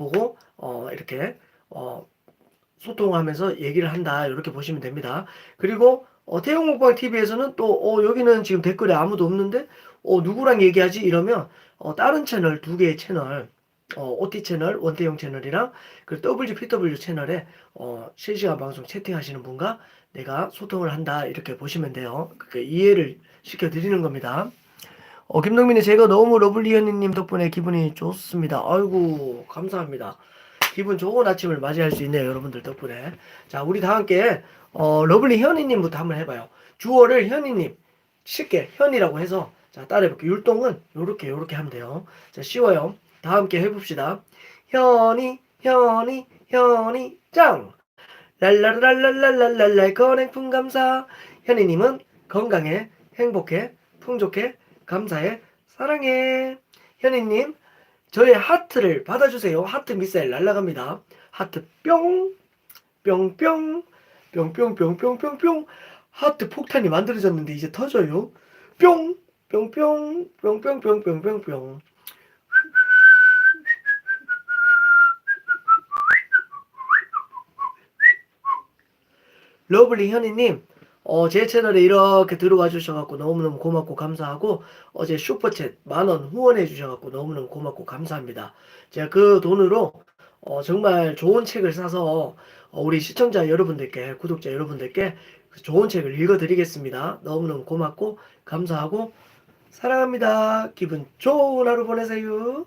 보고 어, 이렇게 어, 소통하면서 얘기를 한다 이렇게 보시면 됩니다. 그리고 어, 태용 먹방 TV에서는 또 어, 여기는 지금 댓글에 아무도 없는데 어, 누구랑 얘기하지 이러면 어, 다른 채널 두 개의 채널 어, OT 채널 원태용 채널이랑 그 WPW 채널에 어, 실시간 방송 채팅하시는 분과 내가 소통을 한다 이렇게 보시면 돼요. 그 이해를 시켜 드리는 겁니다. 어, 김동민이 제가 너무 러블리 현이님 덕분에 기분이 좋습니다. 아이고 감사합니다. 기분 좋은 아침을 맞이할 수 있네요, 여러분들 덕분에. 자, 우리 다 함께 어, 러블리 현이님부터 한번 해봐요. 주어를 현이님 쉽게 현이라고 해서 자 따라해볼게요. 율동은 요렇게 요렇게 하면 돼요. 자 쉬워요. 다 함께 해봅시다. 현이 현이 현이 짱 랄라랄랄랄랄랄랄 건행품 감사 현이님은 건강해 행복해 풍족해 감사해 사랑해 현이님 저의 하트를 받아주세요. 하트 미사일 날라갑니다. 하트 뿅 뿅뿅 뿅뿅뿅뿅뿅뿅 하트 폭탄이 만들어졌는데 이제 터져요. 뿅 뿅뿅 뿅뿅뿅뿅뿅뿅 러블리 현이님 어, 제 채널에 이렇게 들어와 주셔갖고 너무너무 고맙고 감사하고 어제 슈퍼챗 만원 후원해 주셔갖고 너무너무 고맙고 감사합니다. 제가 그 돈으로 어, 정말 좋은 책을 사서 어, 우리 시청자 여러분들께 구독자 여러분들께 그 좋은 책을 읽어드리겠습니다. 너무너무 고맙고 감사하고 사랑합니다. 기분 좋은 하루 보내세요.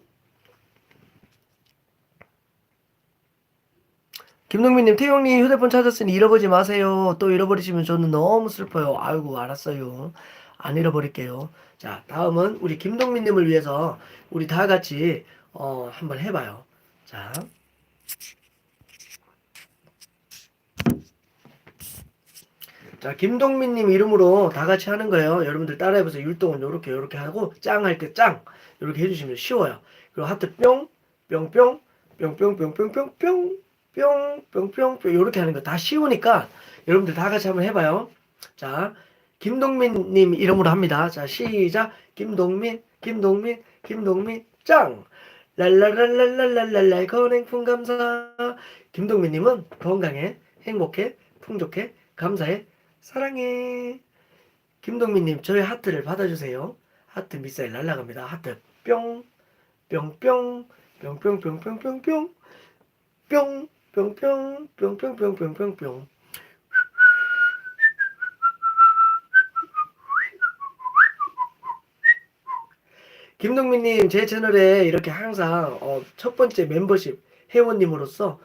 김동민님, 태용님 휴대폰 찾았으니 잃어버리지 마세요. 또 잃어버리시면 저는 너무 슬퍼요. 아이고, 알았어요. 안 잃어버릴게요. 자, 다음은 우리 김동민님을 위해서 우리 다 같이 어, 한번 해봐요. 자. 자, 김동민님 이름으로 다 같이 하는 거예요. 여러분들 따라해보세요. 율동은 요렇게 요렇게 하고 짱 할 때 짱. 이렇게 해주시면 쉬워요. 그리고 하트 뿅, 뿅뿅, 뿅뿅뿅뿅뿅뿅, 뿅, 뿅 뿅뿅 요렇게 하는 거 다 쉬우니까 여러분들 다 같이 한번 해봐요. 자, 김동민님 이름으로 합니다. 자, 시작. 김동민, 김동민, 김동민, 짱. 랄랄랄랄랄랄랄 건행품 감사. 김동민님은 건강해, 행복해, 풍족해, 감사해, 사랑해. 김동민님 저희 하트를 받아주세요. 하트 미사일 날라갑니다. 하트 뿅, 뿅 뿅, 뿅 뿅 뿅 뿅 뿅 뿅, 뿅, 뿅뿅, 뿅뿅뿅뿅뿅뿅. 김동민님 제 채널에 이렇게 항상 어, 첫 번째 멤버십 회원님으로서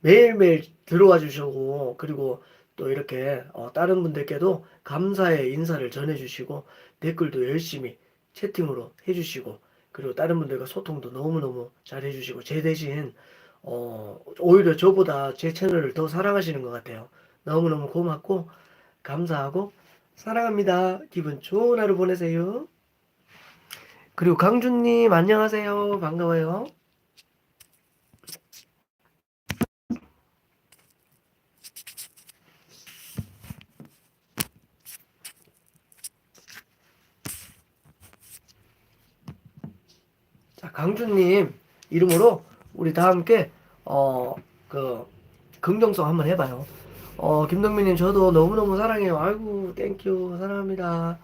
매일매일 들어와 주시고 그리고 또 이렇게 어, 다른 분들께도 감사의 인사를 전해주시고 댓글도 열심히 채팅으로 해주시고 그리고 다른 분들과 소통도 너무너무 잘 해주시고 제 대신 어, 오히려 저보다 제 채널을 더 사랑하시는 것 같아요. 너무너무 고맙고 감사하고 사랑합니다. 기분 좋은 하루 보내세요. 그리고 강준님 안녕하세요. 반가워요. 자, 강준님 이름으로 우리 다 함께 어 그 긍정성 한번 해봐요. 어 김동민님 저도 너무너무 사랑해요. 아이고 땡큐 사랑합니다.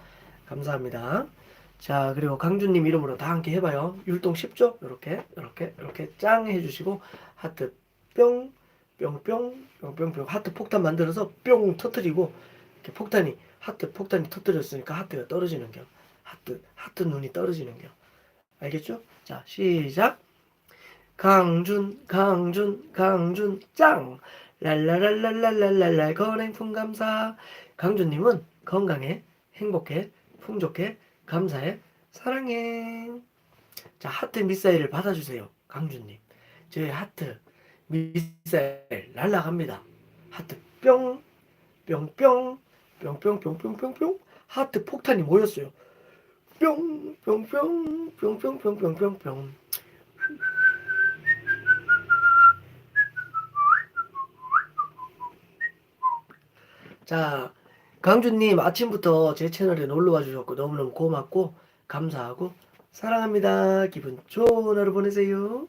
감사합니다. 자 그리고 강준님 이름으로 다 함께 해봐요. 율동 쉽죠? 이렇게 이렇게 이렇게 짱 해주시고 하트 뿅 뿅뿅 뿅뿅뿅 하트 폭탄 만들어서 뿅 터트리고 이렇게 폭탄이 하트 폭탄이 터트렸으니까 하트가 떨어지는 겨. 하트 하트 눈이 떨어지는 겨. 알겠죠? 자, 시작. 강준, 강준, 강준, 짱! 랄랄랄랄랄랄랄 건행품 감사. 강준님은 건강해, 행복해, 풍족해, 감사해, 사랑해. 자, 하트 미사일을 받아주세요. 강준님. 저희 하트 미사일 날라갑니다. 하트 뿅, 뿅뿅, 뿅뿅뿅뿅뿅뿅. 하트 폭탄이 모였어요. 뿅, 뿅뿅, 뿅뿅뿅뿅뿅뿅. 자, 강준님 아침부터 제 채널에 놀러 와 주셨고 너무너무 고맙고 감사하고 사랑합니다. 기분 좋은 하루 보내세요.